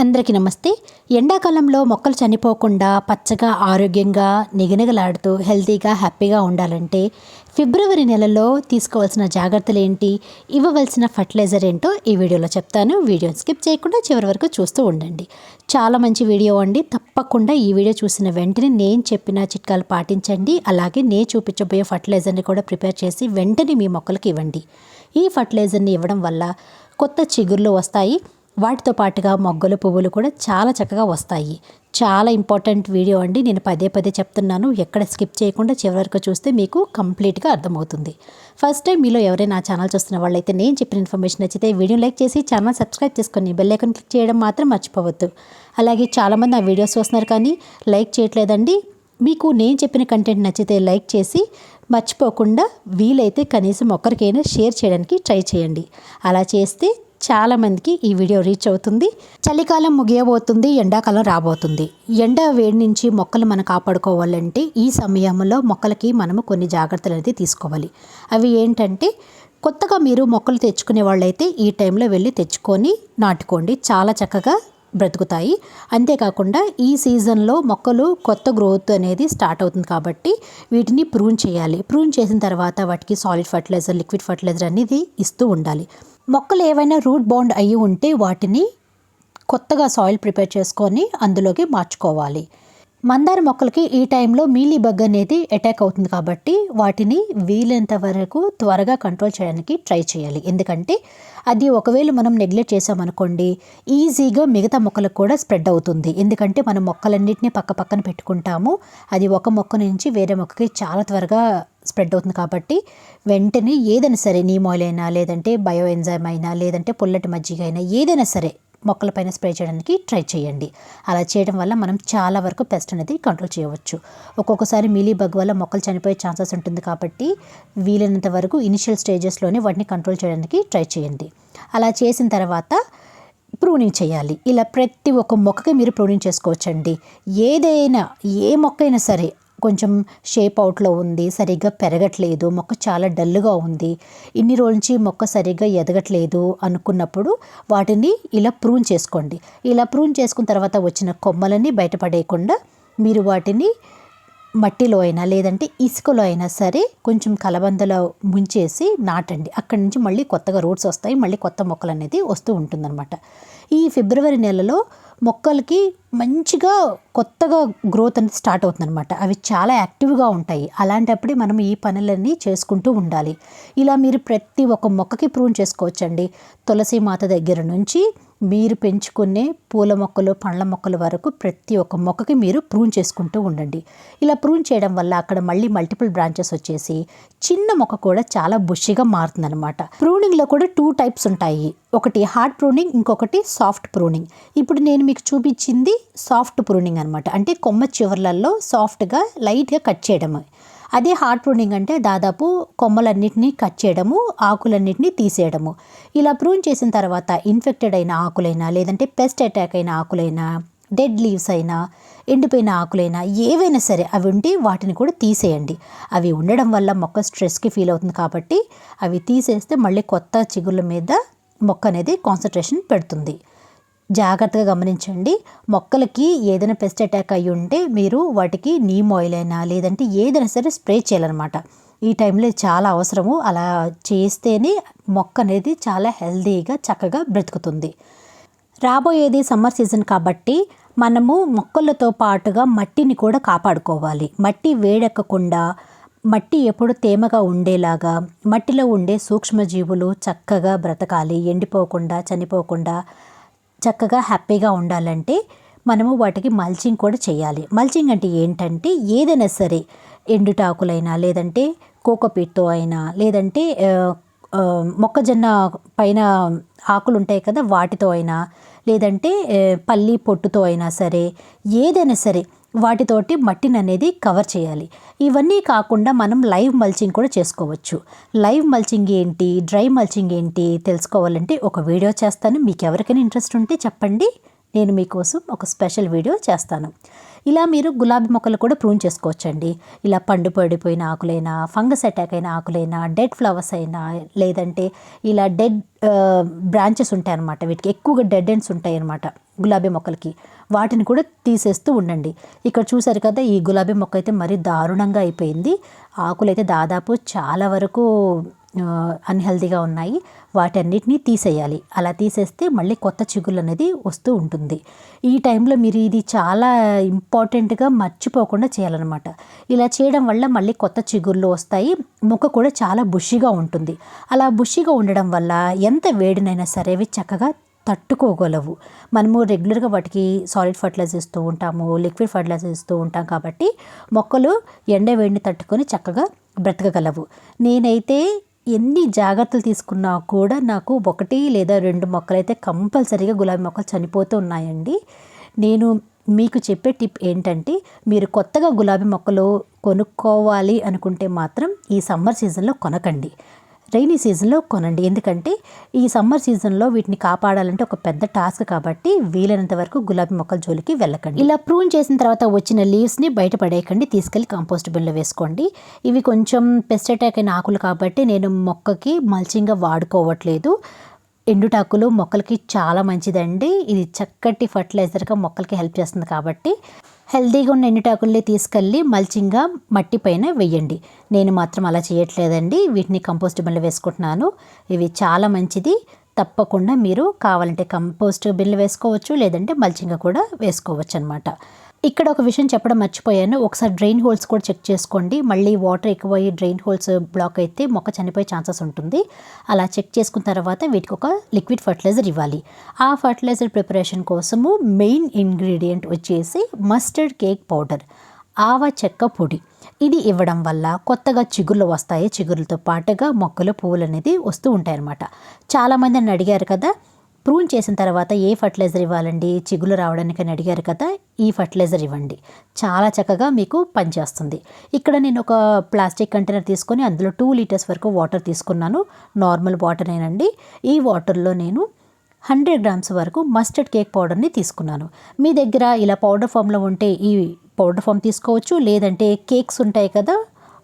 అందరికీ నమస్తే. ఎండాకాలంలో మొక్కలు చనిపోకుండా పచ్చగా ఆరోగ్యంగా నిగనిగలాడుతూ హెల్తీగా హ్యాపీగా ఉండాలంటే ఫిబ్రవరి నెలలో తీసుకోవాల్సిన జాగ్రత్తలు ఏంటి ఇవ్వవలసిన ఫర్టిలైజర్ ఏంటో ఈ వీడియోలో చెప్తాను. వీడియోని స్కిప్ చేయకుండా చివరి వరకు చూస్తూ ఉండండి. చాలా మంచి వీడియో అండి. తప్పకుండా ఈ వీడియో చూసిన వెంటనే నేను చెప్పిన చిట్కాలు పాటించండి. అలాగే నేను చూపించబోయే ఫర్టిలైజర్ని కూడా ప్రిపేర్ చేసి వెంటనే మీ మొక్కలకు ఇవ్వండి. ఈ ఫర్టిలైజర్ని ఇవ్వడం వల్ల కొత్త చిగుర్లు వస్తాయి. వాటితో పాటుగా మొగ్గలు పువ్వులు కూడా చాలా చక్కగా వస్తాయి. చాలా ఇంపార్టెంట్ వీడియో అండి. నేను పదే పదే చెప్తున్నాను. ఎక్కడ స్కిప్ చేయకుండా చివరి వరకు చూస్తే మీకు కంప్లీట్గా అర్థమవుతుంది. ఫస్ట్ టైం మీలో ఎవరైనా నా ఛానల్ చూస్తున్న వాళ్ళైతే నేను చెప్పిన ఇన్ఫర్మేషన్ నచ్చితే వీడియో లైక్ చేసి ఛానల్ సబ్స్క్రైబ్ చేసుకొని బెల్ ఐకన్ క్లిక్ చేయడం మాత్రం మర్చిపోవద్దు. అలాగే చాలామంది ఆ వీడియోస్ చూస్తున్నారు కానీ లైక్ చేయట్లేదండి. మీకు నేను చెప్పిన కంటెంట్ నచ్చితే లైక్ చేసి మర్చిపోకుండా వీలైతే కనీసం ఒక్కరికైనా షేర్ చేయడానికి ట్రై చేయండి. అలా చేస్తే చాలామందికి ఈ వీడియో రీచ్ అవుతుంది. చలికాలం ముగియబోతుంది ఎండాకాలం రాబోతుంది. ఎండ వేడి నుంచి మొక్కలు మనం కాపాడుకోవాలంటే ఈ సమయంలో మొక్కలకి మనము కొన్ని జాగ్రత్తలు అనేది తీసుకోవాలి. అవి ఏంటంటే కొత్తగా మీరు మొక్కలు తెచ్చుకునే వాళ్ళైతే ఈ టైంలో వెళ్ళి తెచ్చుకొని నాటుకోండి. చాలా చక్కగా బ్రతుకుతాయి. అంతేకాకుండా ఈ సీజన్లో మొక్కలు కొత్త గ్రోత్ అనేది స్టార్ట్ అవుతుంది కాబట్టి వీటిని ప్రూన్ చేయాలి. ప్రూన్ చేసిన తర్వాత వాటికి సాలిడ్ ఫర్టిలైజర్ లిక్విడ్ ఫర్టిలైజర్ అనేది ఇస్తూ ఉండాలి. మొక్కలు ఏవైనా రూట్ బౌండ్ అయ్యి ఉంటే వాటిని కొత్తగా సాయిల్ ప్రిపేర్ చేసుకొని అందులోకి మార్చుకోవాలి. మందార మొక్కలకి ఈ టైంలో మీలీ బగ్ అనేది అటాక్ అవుతుంది కాబట్టి వాటిని వీలైనంత వరకు త్వరగా కంట్రోల్ చేయడానికి ట్రై చేయాలి. ఎందుకంటే అది ఒకవేళ మనం నెగ్లెక్ట్ చేసామనుకోండి ఈజీగా మిగతా మొక్కలకు కూడా స్ప్రెడ్ అవుతుంది. ఎందుకంటే మనం మొక్కలన్నింటినీ పక్క పక్కన పెట్టుకుంటాము. అది ఒక మొక్క నుంచి వేరే మొక్కకి చాలా త్వరగా స్ప్రెడ్ అవుతుంది కాబట్టి వెంటనే ఏదైనా సరే నీమాయిల్ అయినా లేదంటే బయో ఎంజైమ్ అయినా లేదంటే పుల్లటి మజ్జిగ అయినా ఏదైనా సరే మొక్కలపైన స్ప్రే చేయడానికి ట్రై చేయండి. అలా చేయడం వల్ల మనం చాలా వరకు పెస్ట్ అనేది కంట్రోల్ చేయవచ్చు. ఒక్కొక్కసారి మీలీ బగ్ వల్ల మొక్కలు చనిపోయే ఛాన్సెస్ ఉంటుంది కాబట్టి వీలైనంత వరకు ఇనిషియల్ స్టేజెస్లోనే వాటిని కంట్రోల్ చేయడానికి ట్రై చేయండి. అలా చేసిన తర్వాత ప్రూనింగ్ చేయాలి. ఇలా ప్రతి ఒక్క మొక్కకి మీరు ప్రూనింగ్ చేసుకోవచ్చండి. ఏదైనా ఏ మొక్క అయినా సరే కొంచెం షేప్ అవుట్లో ఉంది సరిగ్గా పెరగట్లేదు మొక్క చాలా డల్గా ఉంది. ఇన్ని రోజుల నుంచి మొక్క సరిగ్గా ఎదగట్లేదు అనుకున్నప్పుడు వాటిని ఇలా ప్రూన్ చేసుకోండి. ఇలా ప్రూన్ చేసుకున్న తర్వాత వచ్చిన కొమ్మలన్నీ బయటపడేయకుండా మీరు వాటిని మట్టిలో అయినా లేదంటే ఇసుకలో అయినా సరే కొంచెం కలబందలో ముంచేసి నాటండి. అక్కడి నుంచి మళ్ళీ కొత్తగా రూట్స్ వస్తాయి మళ్ళీ కొత్త మొక్కలు అనేది వస్తూ ఉంటుందన్నమాట. ఈ ఫిబ్రవరి నెలలో మొక్కలకి మంచిగా కొత్తగా గ్రోత్ అనేది స్టార్ట్ అవుతుందన్నమాట. అవి చాలా యాక్టివ్గా ఉంటాయి. అలాంటప్పుడే మనం ఈ పనులన్నీ చేసుకుంటూ ఉండాలి. ఇలా మీరు ప్రతి ఒక్క మొక్కకి ప్రూన్ చేసుకోవచ్చండి. తులసి మాత దగ్గర నుంచి మీరు పెంచుకునే పూల మొక్కలు పండ్ల మొక్కల వరకు ప్రతి ఒక్క మొక్కకి మీరు ప్రూన్ చేసుకుంటూ ఉండండి. ఇలా ప్రూన్ చేయడం వల్ల అక్కడ మళ్ళీ మల్టిపుల్ బ్రాంచెస్ వచ్చేసి చిన్న మొక్క కూడా చాలా బుషిగా మారుతుందనమాట ప్రూనింగ్లో కూడా టూ టైప్స్ ఉంటాయి. ఒకటి హార్డ్ ప్రూనింగ్ ఇంకొకటి సాఫ్ట్ ప్రూనింగ్. ఇప్పుడు నేను మీకు చూపించింది సాఫ్ట్ ప్రూనింగ్ అనమాట అంటే కొమ్మ చివర్లలో సాఫ్ట్గా లైట్గా కట్ చేయడము. అదే హార్డ్ ప్రూనింగ్ అంటే దాదాపు కొమ్మలన్నింటినీ కట్ చేయడము ఆకులన్నింటినీ తీసేయడము. ఇలా ప్రూన్ చేసిన తర్వాత ఇన్ఫెక్టెడ్ అయిన ఆకులైనా లేదంటే పెస్ట్ అటాక్ అయిన ఆకులైనా డెడ్ లీవ్స్ అయినా ఎండిపోయిన ఆకులైనా ఏవైనా సరే అవి ఉంటే వాటిని కూడా తీసేయండి. అవి ఉండడం వల్ల మొక్క స్ట్రెస్కి ఫీల్ అవుతుంది కాబట్టి అవి తీసేస్తే మళ్ళీ కొత్త చిగుళ్ళ మీద మొక్క అనేది కాన్సన్ట్రేషన్ పెడుతుంది. జాగ్రత్తగా గమనించండి. మొక్కలకి ఏదైనా పెస్ట్ అటాక్ అయ్యి ఉంటే మీరు వాటికి నీమ్ ఆయిల్ అయినా లేదంటే ఏదైనా సరే స్ప్రే చేయాలన్నమాట. ఈ టైంలో చాలా అవసరము. అలా చేస్తేనే మొక్క అనేది చాలా హెల్దీగా చక్కగా బ్రతుకుతుంది. రాబోయేది సమ్మర్ సీజన్ కాబట్టి మనము మొక్కలతో పాటుగా మట్టిని కూడా కాపాడుకోవాలి. మట్టి వేడెక్కకుండా మట్టి ఎప్పుడు తేమగా ఉండేలాగా మట్టిలో ఉండే సూక్ష్మజీవులు చక్కగా బ్రతకాలి. ఎండిపోకుండా చనిపోకుండా చక్కగా హ్యాపీగా ఉండాలంటే మనము వాటికి మల్చింగ్ కూడా చేయాలి. మల్చింగ్ అంటే ఏంటంటే ఏదైనా సరే ఎండుటాకులైనా లేదంటే కోకోపీట్తో అయినా లేదంటే మొక్కజొన్న పైన ఆకులు ఉంటాయి కదా వాటితో అయినా లేదంటే పల్లి పొట్టుతో అయినా సరే ఏదైనా సరే వాటితోటి మట్టిని అనేది కవర్ చేయాలి. ఇవన్నీ కాకుండా మనం లైవ్ మల్చింగ్ కూడా చేసుకోవచ్చు. లైవ్ మల్చింగ్ ఏంటి? డ్రై మల్చింగ్ ఏంటి? తెలుసుకోవాలంటే ఒక వీడియో చేస్తాను. మీకు ఎవరికైనా ఇంట్రెస్ట్ ఉంటే చెప్పండి. నేను మీకోసం ఒక స్పెషల్ వీడియో చేస్తాను. ఇలా మీరు గులాబీ మొక్కలు కూడా ప్రూన్ చేసుకోవచ్చండి. ఇలా పండు పడిపోయిన ఆకులైనా ఫంగస్ అటాక్ అయిన ఆకులైనా డెడ్ ఫ్లవర్స్ అయినా లేదంటే ఇలా డెడ్ బ్రాంచెస్ ఉంటాయన్నమాట. వీటికి ఎక్కువగా డెడ్ ఎండ్స్ ఉంటాయన్నమాట గులాబీ మొక్కలకి. వాటిని కూడా తీసేస్తూ ఉండండి. ఇక్కడ చూసారు కదా ఈ గులాబీ మొక్క అయితే మరీ దారుణంగా అయిపోయింది. ఆకులు అయితే దాదాపు చాలా వరకు అన్హెల్దీగా ఉన్నాయి. వాటన్నిటినీ తీసేయాలి. అలా తీసేస్తే మళ్ళీ కొత్త చిగుళ్ళు అనేది వస్తూ ఉంటుంది. ఈ టైంలో మీరు ఇది చాలా ఇంపార్టెంట్గా మర్చిపోకుండా చేయాలన్నమాట. ఇలా చేయడం వల్ల మళ్ళీ కొత్త చిగుళ్ళు వస్తాయి. మొక్క కూడా చాలా బుషిగా ఉంటుంది. అలా బుషిగా ఉండడం వల్ల ఎంత వేడినైనా సరే అవి చక్కగా తట్టుకోగలవు. మనము రెగ్యులర్గా వాటికి సాలిడ్ ఫర్టిలైజర్ ఇస్తూ ఉంటాము లిక్విడ్ ఫర్టిలైజర్ ఇస్తూ ఉంటాం కాబట్టి మొక్కలు ఎండ వేడిని తట్టుకొని చక్కగా బ్రతకగలవు. నేనైతే ఎన్ని జాగ్రత్తలు తీసుకున్నా కూడా నాకు ఒకటి లేదా రెండు మొక్కలు అయితే కంపల్సరీగా గులాబీ మొక్కలు చనిపోతూ ఉన్నాయండి. నేను మీకు చెప్పే టిప్ ఏంటంటే మీరు కొత్తగా గులాబీ మొక్కలు కొనుక్కోవాలి అనుకుంటే మాత్రం ఈ సమ్మర్ సీజన్లో కొనకండి. రైనీ సీజన్లో కొనండి. ఎందుకంటే ఈ సమ్మర్ సీజన్లో వీటిని కాపాడాలంటే ఒక పెద్ద టాస్క్ కాబట్టి వీలైనంత వరకు గులాబీ మొక్కల జోలికి వెళ్ళకండి. ఇలా ప్రూన్ చేసిన తర్వాత వచ్చిన లీవ్స్ని బయటపడేయకండి తీసుకెళ్ళి కంపోస్ట్ బిన్లో వేసుకోండి. ఇవి కొంచెం పెస్ట్ అటాక్ అయిన ఆకులు కాబట్టి నేను మొక్కకి మల్చింగ్గా వాడుకోవట్లేదు. ఎండుటాకులు మొక్కలకి చాలా మంచిదండి. ఇది చక్కటి ఫర్టిలైజర్గా మొక్కలకి హెల్ప్ చేస్తుంది కాబట్టి హెల్దీగా ఉన్న ఎండుటాకుల్ని తీసుకెళ్ళి మల్చింగ్గా మట్టి పైన వేయండి. నేను మాత్రం అలా చేయట్లేదండి. వీటిని కంపోస్ట్ బిల్లు వేసుకుంటున్నాను. ఇవి చాలా మంచిది. తప్పకుండా మీరు కావాలంటే కంపోస్ట్ బిల్లు వేసుకోవచ్చు లేదంటే మల్చింగ కూడా వేసుకోవచ్చు అనమాట ఇక్కడ ఒక విషయం చెప్పడం మర్చిపోయాను. ఒకసారి డ్రైన్ హోల్స్ కూడా చెక్ చేసుకోండి. మళ్ళీ వాటర్ ఎక్కువయ్యి డ్రైన్ హోల్స్ బ్లాక్ అయితే మొక్క చనిపోయే ఛాన్సెస్ ఉంటుంది. అలా చెక్ చేసుకున్న తర్వాత వీటికి ఒక లిక్విడ్ ఫర్టిలైజర్ ఇవ్వాలి. ఆ ఫర్టిలైజర్ ప్రిపరేషన్ కోసము మెయిన్ ఇంగ్రీడియంట్ వచ్చేసి మస్టర్డ్ కేక్ పౌడర్ ఆవ చెక్క పొడి. ఇది ఇవ్వడం వల్ల కొత్తగా చిగుర్లు వస్తాయి. చిగురులతో పాటుగా మొక్కలు పువ్వులు అనేది వస్తూ ఉంటాయన్నమాట. చాలామంది నన్ను అడిగారు కదా ప్రూన్ చేసిన తర్వాత ఏ ఫర్టిలైజర్ ఇవ్వాలండి? చిగులు రావడానికని అడిగారు కదా ఈ ఫర్టిలైజర్ ఇవ్వండి. చాలా చక్కగా మీకు పనిచేస్తుంది. ఇక్కడ నేను ఒక ప్లాస్టిక్ కంటైనర్ తీసుకొని అందులో టూ లీటర్స్ వరకు వాటర్ తీసుకున్నాను. నార్మల్ వాటరేనండి ఈ వాటర్లో నేను హండ్రెడ్ గ్రామ్స్ వరకు మస్టర్డ్ కేక్ పౌడర్ని తీసుకున్నాను. మీ దగ్గర ఇలా పౌడర్ ఫామ్లో ఉంటే ఈ పౌడర్ ఫామ్ తీసుకోవచ్చు లేదంటే కేక్స్ ఉంటాయి కదా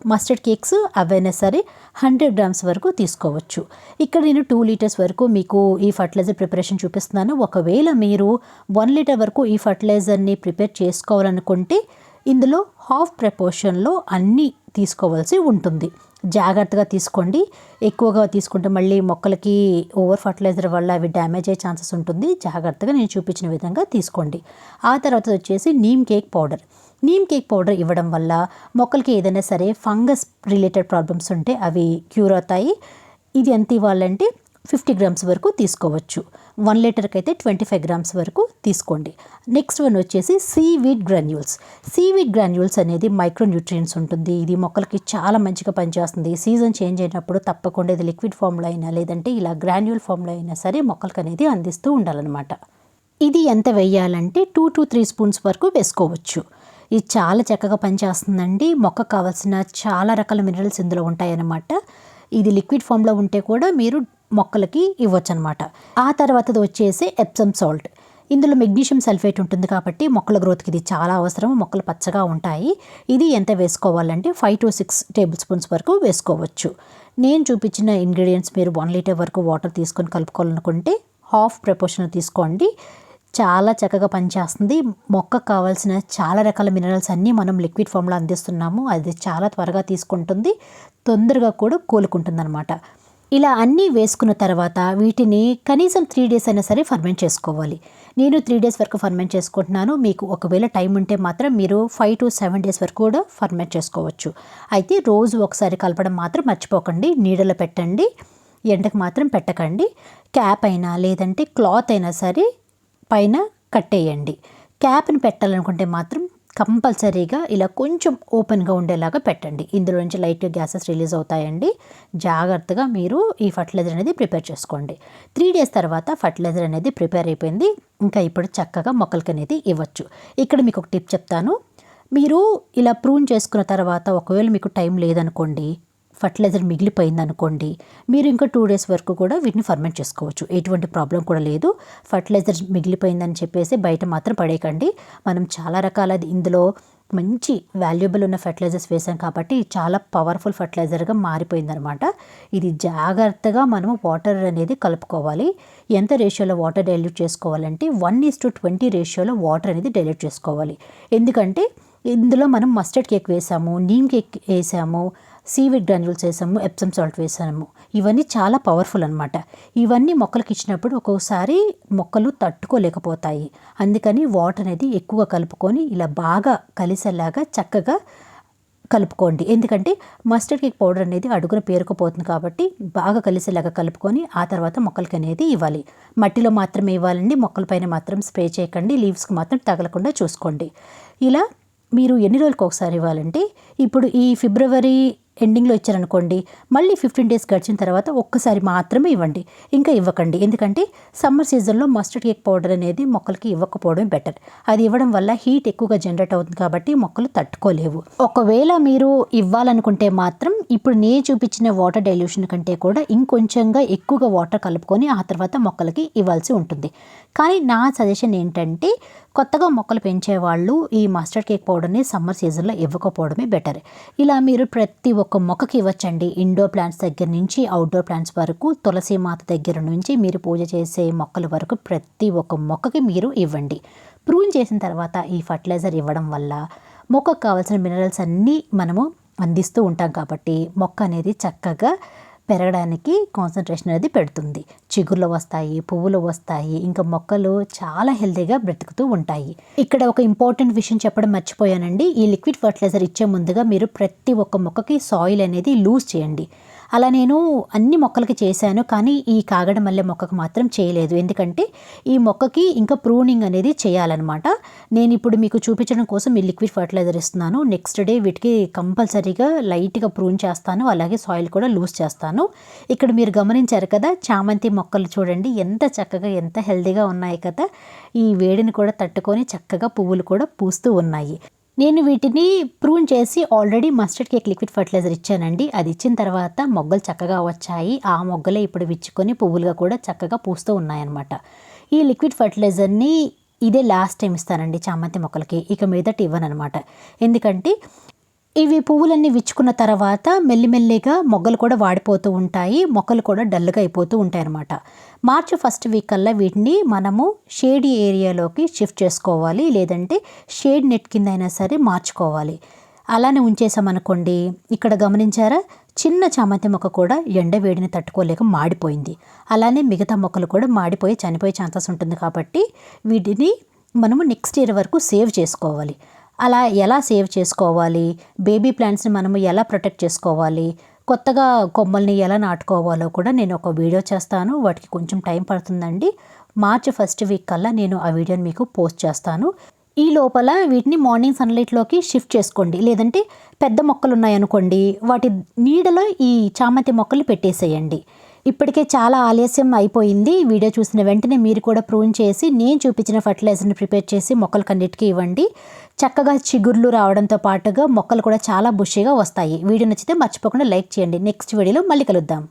మస్టర్డ్ కేక్స్ అవైనా సరే హండ్రెడ్ గ్రామ్స్ వరకు తీసుకోవచ్చు. ఇక్కడ నేను టూ లీటర్స్ వరకు మీకు ఈ ఫర్టిలైజర్ ప్రిపరేషన్ చూపిస్తున్నాను. ఒకవేళ మీరు వన్ లీటర్ వరకు ఈ ఫర్టిలైజర్ని ప్రిపేర్ చేసుకోవాలనుకుంటే ఇందులో హాఫ్ ప్రపోర్షన్లో అన్నీ తీసుకోవాల్సి ఉంటుంది. జాగ్రత్తగా తీసుకోండి. ఎక్కువగా తీసుకుంటే మళ్ళీ మొక్కలకి ఓవర్ ఫర్టిలైజర్ వల్ల అవి డ్యామేజ్ అయ్యే ఛాన్సెస్ ఉంటుంది. జాగ్రత్తగా నేను చూపించిన విధంగా తీసుకోండి. ఆ తర్వాత వచ్చేసి neem cake powder. Neem cake powder ఇవ్వడం వల్ల మొక్కలకి ఏదైనా సరే ఫంగస్ రిలేటెడ్ ప్రాబ్లమ్స్ ఉంటే అవి క్యూర్ అవుతాయి. ఇది ఎంత ఇవ్వాలంటే ఫిఫ్టీ గ్రామ్స్ వరకు తీసుకోవచ్చు. వన్ లీటర్కి అయితే ట్వంటీ ఫైవ్ గ్రామ్స్ వరకు తీసుకోండి. నెక్స్ట్ వన్ వచ్చేసి సీవీడ్ గ్రాన్యూల్స్. సీవీడ్ గ్రాన్యూల్స్ అనేది మైక్రో న్యూట్రియన్స్ ఉంటుంది. ఇది మొక్కలకి చాలా మంచిగా పనిచేస్తుంది. సీజన్ చేంజ్ అయినప్పుడు తప్పకుండా ఇది లిక్విడ్ ఫామ్లో అయినా లేదంటే ఇలా గ్రాన్యూల్ ఫామ్లో అయినా సరే మొక్కలకి అనేది అందిస్తూ ఉండాలన్నమాట. ఇది ఎంత వేయాలంటే టూ టు త్రీ స్పూన్స్ వరకు వేసుకోవచ్చు. ఇది చాలా చక్కగా పనిచేస్తుందండి. మొక్క కావాల్సిన చాలా రకాల మినరల్స్ ఇందులో ఉంటాయన్నమాట. ఇది లిక్విడ్ ఫామ్లో ఉంటే కూడా మీరు మొక్కలకి ఇవ్వచ్చు అనమాట ఆ తర్వాతది వచ్చేసి ఎప్సమ్ సాల్ట్ ఇందులో మెగ్నీషియం సల్ఫేట్ ఉంటుంది కాబట్టి మొక్కల గ్రోత్కి ఇది చాలా అవసరం. మొక్కలు పచ్చగా ఉంటాయి. ఇది ఎంత వేసుకోవాలంటే five to six tablespoons వరకు వేసుకోవచ్చు. నేను చూపించిన ఇంగ్రీడియంట్స్ మీరు వన్ లీటర్ వరకు వాటర్ తీసుకొని కలుపుకోవాలనుకుంటే హాఫ్ ప్రపోర్షన్ తీసుకోండి. చాలా చక్కగా పనిచేస్తుంది. మొక్కకు కావాల్సిన చాలా రకాల మినరల్స్ అన్నీ మనం లిక్విడ్ ఫామ్లో అందిస్తున్నాము. అది చాలా త్వరగా తీసుకుంటుంది. తొందరగా కూడా కోలుకుంటుంది అనమాట ఇలా అన్నీ వేసుకున్న తర్వాత వీటిని కనీసం త్రీ డేస్ అయినా సరే ఫర్మెంట్ చేసుకోవాలి. నేను త్రీ డేస్ వరకు ఫర్మెంట్ చేసుకుంటున్నాను. మీకు ఒకవేళ టైం ఉంటే మాత్రం మీరు ఫైవ్ టు సెవెన్ డేస్ వరకు కూడా ఫర్మెంట్ చేసుకోవచ్చు. అయితే రోజు ఒకసారి కలపడం మాత్రం మర్చిపోకండి. నీడలో పెట్టండి. ఎండకు మాత్రం పెట్టకండి. క్యాప్ అయినా లేదంటే క్లాత్ అయినా సరే పైన కట్టేయండి. క్యాప్ని పెట్టాలనుకుంటే మాత్రం కంపల్సరీగా ఇలా కొంచెం ఓపెన్గా ఉండేలాగా పెట్టండి. ఇందులో నుంచి లైట్ గ్యాసెస్ రిలీజ్ అవుతాయండి. జాగ్రత్తగా మీరు ఈ ఫర్టిలైజర్ అనేది ప్రిపేర్ చేసుకోండి. త్రీ డేస్ తర్వాత ఫర్టిలైజర్ అనేది ప్రిపేర్ అయిపోయింది. ఇంకా ఇప్పుడు చక్కగా మొక్కలకి అనేది ఇవ్వచ్చు. ఇక్కడ మీకు ఒక టిప్ చెప్తాను. మీరు ఇలా ప్రూన్ చేసుకున్న తర్వాత ఒకవేళ మీకు టైం లేదనుకోండి ఫర్టిలైజర్ మిగిలిపోయింది అనుకోండి మీరు ఇంకా టూ డేస్ వరకు కూడా వీటిని ఫర్మెంట్ చేసుకోవచ్చు. ఎటువంటి ప్రాబ్లం కూడా లేదు. ఫర్టిలైజర్ మిగిలిపోయిందని చెప్పేసి బయట మాత్రం పడేయకండి. మనం చాలా రకాల ఇందులో మంచి వాల్యుబుల్ ఉన్న ఫెర్టిలైజర్స్ వేసాం కాబట్టి చాలా పవర్ఫుల్ ఫర్టిలైజర్గా మారిపోయిందనమాట. ఇది జాగ్రత్తగా మనము వాటర్ అనేది కలుపుకోవాలి. ఎంత రేషియోలో వాటర్ డైల్యూట్ చేసుకోవాలంటే వన్ ఈస్ టు ట్వంటీ రేషియోలో వాటర్ అనేది డైల్యూట్ చేసుకోవాలి. ఎందుకంటే ఇందులో మనం మస్టర్డ్ కేక్ వేసాము నీమ్ కేక్ వేసాము సీవిడ్ గ్రాన్యూల్స్ వేసాము ఎప్సమ్ సాల్ట్ వేసాము. ఇవన్నీ చాలా పవర్ఫుల్ అనమాట ఇవన్నీ మొక్కలకి ఇచ్చినప్పుడు ఒక్కోసారి మొక్కలు తట్టుకోలేకపోతాయి. అందుకని వాటర్ అనేది ఎక్కువ కలుపుకొని ఇలా బాగా కలిసేలాగా చక్కగా కలుపుకోండి. ఎందుకంటే మస్టర్డ్ కేక్ పౌడర్ అనేది అడుగున పేరుకుపోతుంది కాబట్టి బాగా కలిసేలాగా కలుపుకొని ఆ తర్వాత మొక్కలకి అనేది ఇవ్వాలి. మట్టిలో మాత్రమే ఇవ్వాలండి. మొక్కలపైన మాత్రం స్ప్రే చేయకండి. లీవ్స్కి మాత్రం తగలకుండా చూసుకోండి. ఇలా మీరు ఎన్ని రోజులకు ఒకసారి ఇవ్వాలంటే ఇప్పుడు ఈ ఫిబ్రవరి ఎండింగ్లో ఇచ్చారనుకోండి మళ్ళీ ఫిఫ్టీన్ డేస్ గడిచిన తర్వాత ఒక్కసారి మాత్రమే ఇవ్వండి. ఇంకా ఇవ్వకండి. ఎందుకంటే సమ్మర్ సీజన్లో మస్టర్డ్ కేక్ పౌడర్ అనేది మొక్కలకి ఇవ్వకపోవడం బెటర్. అది ఇవ్వడం వల్ల హీట్ ఎక్కువగా జనరేట్ అవుతుంది కాబట్టి మొక్కలు తట్టుకోలేవు. ఒకవేళ మీరు ఇవ్వాలనుకుంటే మాత్రం ఇప్పుడు నేను చూపించిన వాటర్ డైల్యూషన్ కంటే కూడా ఇంకొంచెంగా ఎక్కువగా వాటర్ కలుపుకొని ఆ తర్వాత మొక్కలకి ఇవ్వాల్సి ఉంటుంది. కానీ నా సజెషన్ ఏంటంటే కొత్తగా మొక్కలు పెంచే వాళ్ళు ఈ మస్టర్డ్ కేక్ పౌడర్ని సమ్మర్ సీజన్లో ఇవ్వకపోవడమే బెటర్. ఇలా మీరు ప్రతి ఒక మొక్కకి ఇవ్వచ్చండి. ఇండోర్ ప్లాంట్స్ దగ్గర నుంచి అవుట్డోర్ ప్లాంట్స్ వరకు తులసి మాత దగ్గర నుంచి మీరు పూజ చేసే మొక్కల వరకు ప్రతి ఒక్క మొక్కకి మీరు ఇవ్వండి. ప్రూన్ చేసిన తర్వాత ఈ ఫర్టిలైజర్ ఇవ్వడం వల్ల మొక్కకు కావాల్సిన మినరల్స్ అన్నీ మనము అందిస్తూ ఉంటాం కాబట్టి మొక్క అనేది చక్కగా పెరగడానికి కాన్సన్ట్రేషన్ అనేది పెడుతుంది. చిగుర్లు వస్తాయి పువ్వులు వస్తాయి ఇంకా మొక్కలు చాలా హెల్తీగా బ్రతుకుతూ ఉంటాయి. ఇక్కడ ఒక ఇంపార్టెంట్ విషయం చెప్పడం మర్చిపోయానండి. ఈ లిక్విడ్ ఫర్టిలైజర్ ఇచ్చే ముందుగా మీరు ప్రతి ఒక్క మొక్కకి సాయిల్ అనేది లూజ్ చేయండి. అలా నేను అన్ని మొక్కలకి చేశాను కానీ ఈ కాగడ మల్లె మొక్కకు మాత్రం చేయలేదు. ఎందుకంటే ఈ మొక్కకి ఇంకా ప్రూనింగ్ అనేది చేయాలన్నమాట. నేను ఇప్పుడు మీకు చూపించడం కోసం ఈ లిక్విడ్ ఫర్టిలైజర్ ఇస్తున్నాను. నెక్స్ట్ డే వీటికి కంపల్సరీగా లైట్గా ప్రూన్ చేస్తాను. అలాగే సాయిల్ కూడా లూజ్ చేస్తాను. ఇక్కడ మీరు గమనించారు కదా చామంతి మొక్కలు చూడండి ఎంత చక్కగా ఎంత హెల్దీగా ఉన్నాయి కదా. ఈ వేడిని కూడా తట్టుకొని చక్కగా పువ్వులు కూడా పూస్తూ ఉన్నాయి. నేను వీటిని ప్రూన్ చేసి already mustard cake liquid fertiliser ఇచ్చానండి. అది ఇచ్చిన తర్వాత మొగ్గలు చక్కగా వచ్చాయి. ఆ మొగ్గలే ఇప్పుడు విచ్చుకొని పువ్వులుగా కూడా చక్కగా పూస్తూ ఉన్నాయన్నమాట. ఈ లిక్విడ్ ఫర్టిలైజర్ని ఇదే లాస్ట్ టైం ఇస్తానండి చామంతి మొక్కలకి. ఇక మీదట ఇవ్వనమాట ఎందుకంటే ఇవి పువ్వులన్నీ విచ్చుకున్న తర్వాత మెల్లిమెల్లిగా మొగ్గలు కూడా వాడిపోతూ ఉంటాయి మొక్కలు కూడా డల్గా అయిపోతూ ఉంటాయి అన్నమాట మార్చి ఫస్ట్ వీక్ కల్లా వీటిని మనము షేడ్ ఏరియాలోకి షిఫ్ట్ చేసుకోవాలి లేదంటే షేడ్ నెట్ కింద అయినా సరే మార్చుకోవాలి. అలానే ఉంచేసామనుకోండి ఇక్కడ గమనించారా? చిన్న చామంతి మొక్క కూడా ఎండ వేడిని తట్టుకోలేక మాడిపోయింది. అలానే మిగతా మొక్కలు కూడా మాడిపోయి చనిపోయే ఛాన్సెస్ ఉంటుంది కాబట్టి వీటిని మనము నెక్స్ట్ ఇయర్ వరకు సేవ్ చేసుకోవాలి. అలా ఎలా సేవ్ చేసుకోవాలి? బేబీ ప్లాంట్స్ని మనము ఎలా ప్రొటెక్ట్ చేసుకోవాలి? కొత్తగా కొమ్మల్ని ఎలా నాటుకోవాలో కూడా నేను ఒక వీడియో చేస్తాను. వాటికి కొంచెం టైం పడుతుందండి. మార్చి ఫస్ట్ వీక్ కల్లా నేను ఆ వీడియోని మీకు పోస్ట్ చేస్తాను. ఈ లోపల వీటిని మార్నింగ్ సన్లైట్లోకి షిఫ్ట్ చేసుకోండి. లేదంటే పెద్ద మొక్కలు ఉన్నాయనుకోండి వాటి నీడలో ఈ చామంతి మొక్కలు పెట్టేసేయండి. ఇప్పటికే చాలా ఆలస్యం అయిపోయింది. వీడియో చూసిన వెంటనే మీరు కూడా ప్రూన్ చేసి నేను చూపించిన ఫర్టిలైజర్ని ప్రిపేర్ చేసి మొక్కలకన్నిటికీ ఇవ్వండి. చక్కగా చిగుర్లు రావడంతో పాటుగా మొక్కలు కూడా చాలా బుషిగా వస్తాయి. వీడియో నచ్చితే మర్చిపోకుండా లైక్ చేయండి. నెక్స్ట్ వీడియోలో మళ్ళీ కలుద్దాం.